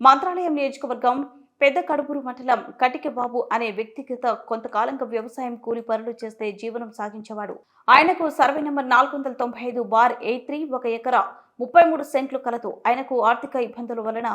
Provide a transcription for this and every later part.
మంత్రాలయం నియోజకవర్గం పెద్ద కడుపురు మండలం కటిక బాబు అనే వ్యక్తిగత కొంతకాలంగా వ్యవసాయం కూలి పనులు చేస్తే జీవనం సాగించేవాడు. ఆయనకు సర్వే నెంబర్ నాలుగు వందల తొంభై ఐదు బార్ ఎయిట్ త్రీ ఒక ఎకరా ముప్పై మూడు సెంట్లు కలదు. ఆయనకు ఆర్థిక ఇబ్బందుల వలన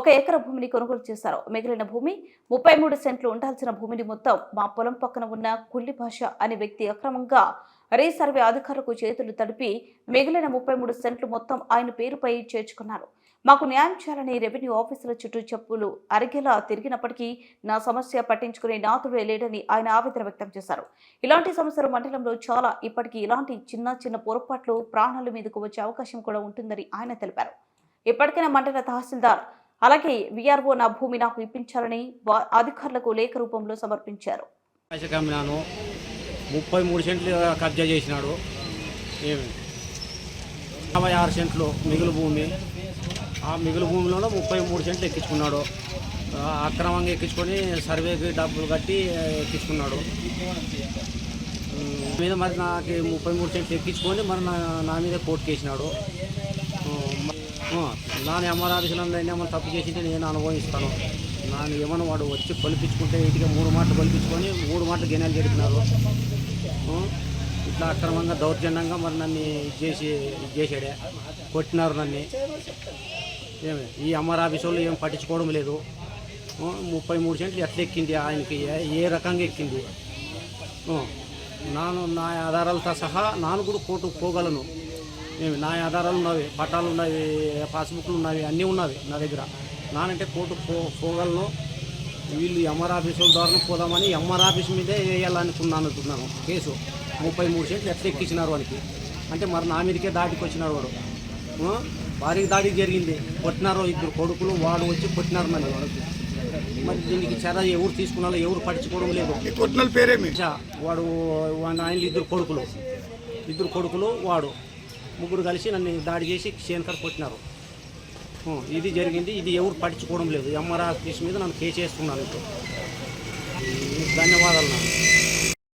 ఒక ఎకర భూమిని కొనుగోలు చేశారు. మిగిలిన భూమి ముప్పై మూడు సెంట్లు ఉండాల్సిన భూమిని మొత్తం మా పొలం పక్కన ఉన్న కుల్లి భాష అనే వ్యక్తి అక్రమంగా రీసర్వే అధికారులకు చేతులు తడిపి మిగిలిన ముప్పై మూడు సెంట్లు మొత్తం ఆయన పేరుపై చేర్చుకున్నారు. మాకు న్యాయం చేయాలని రెవెన్యూ ఆఫీసుల చుట్టూ చెప్పులు అరిగేలా తిరిగినప్పటికీ నా సమస్య పట్టించుకునే నాథుడే లేడని ఆయన ఆవేదన వ్యక్తం చేశారు. ఇలాంటి సమస్యలు మండలంలో చాలా. ఇప్పటికీ ఇలాంటి చిన్న చిన్న పొరపాట్లు ప్రాణాల మీదకు వచ్చే అవకాశం కూడా ఉంటుందని ఆయన తెలిపారు. ఇప్పటికైనా మండల తహసీల్దార్ అలాగే విఆర్ఓ నా భూమి నాకు ఇప్పించాలని అధికారులకు లేఖ రూపంలో సమర్పించారు. ముప్పై మూడు సెంట్లు కబ్జా చేసినాడు. ఏమి? యాభై ఆరు సెంట్లు మిగులు భూమి. ఆ మిగులు భూమిలో ముప్పై మూడు సెంట్లు ఎక్కించుకున్నాడు. అక్రమంగా ఎక్కించుకొని సర్వేకి డబ్బులు కట్టి ఎక్కించుకున్నాడు. మీద మరి నాకు ముప్పై మూడు సెంట్లు ఎక్కించుకొని మరి నా నా మీద కోర్టు కేసినాడు. నాన్న ఎంఆర్ ఆఫీసులో ఏమన్నా తప్పు చేసింటే నేను అనుభవిస్తాను. నాన్న ఏమన్నా వాడు వచ్చి కొలిపించుకుంటే ఇటుగా మూడు మాటలు కొలిపించుకొని మూడు మాటలు గిన్నెలు జరిపినారు ఇట్లా అక్రమంగా దౌర్జన్యంగా మరి నన్ను ఇది చేసి ఇది చేసాడే కొట్టినారు నన్ను. ఈ ఎంఆర్ ఆఫీస్ వాళ్ళు ఏం పట్టించుకోవడం లేదు. ముప్పై మూడు సెంట్లు ఎట్లా ఎక్కింది ఆయనకి? ఏ- ఏ రకంగా ఎక్కింది? నాను నా ఆధారాలతో సహా నాను కూడా కోర్టుకు పోగలను. ఏమి? నా ఆధారాలు ఉన్నవి పట్టాలు ఉన్నవి పాస్బుక్లు ఉన్నవి అన్నీ ఉన్నవి నా దగ్గర. నానంటే కోర్టుకు పో పోగలను. వీళ్ళు ఎంఆర్ ఆఫీసుల ద్వారా పోదామని ఎంఆర్ ఆఫీస్ మీదే వేయాలనుకున్నాను అనుకున్నాను కేసు. ముప్పై మూడు సెంట్లు ఎట్లా ఎక్కించినారు వానికి? అంటే మరి నా మీదకే దాటికి వచ్చినారు వాడు. వారికి దాడికి జరిగింది. కొట్టినారు ఇద్దరు కొడుకులు వాడు వచ్చి కొట్టినారు నన్ను మరి దీనికి చర్య ఎవరు తీసుకున్నారో ఎవరు పట్టించుకోవడం లేదు. పేరేమి వాడు వాడి ఆయన ఇద్దరు కొడుకులు. ఇద్దరు కొడుకులు వాడు. ముగ్గురు కలిసి నన్ను దాడి చేసి శేన్కర్ కొట్టినారు. ఇది జరిగింది. ఇది ఎవరు పట్టించుకోవడం లేదు. ఎంఆర్ ఆఫీస్ మీద నన్ను కేసు వేస్తున్నాను. ఇప్పుడు ధన్యవాదాలు నాకు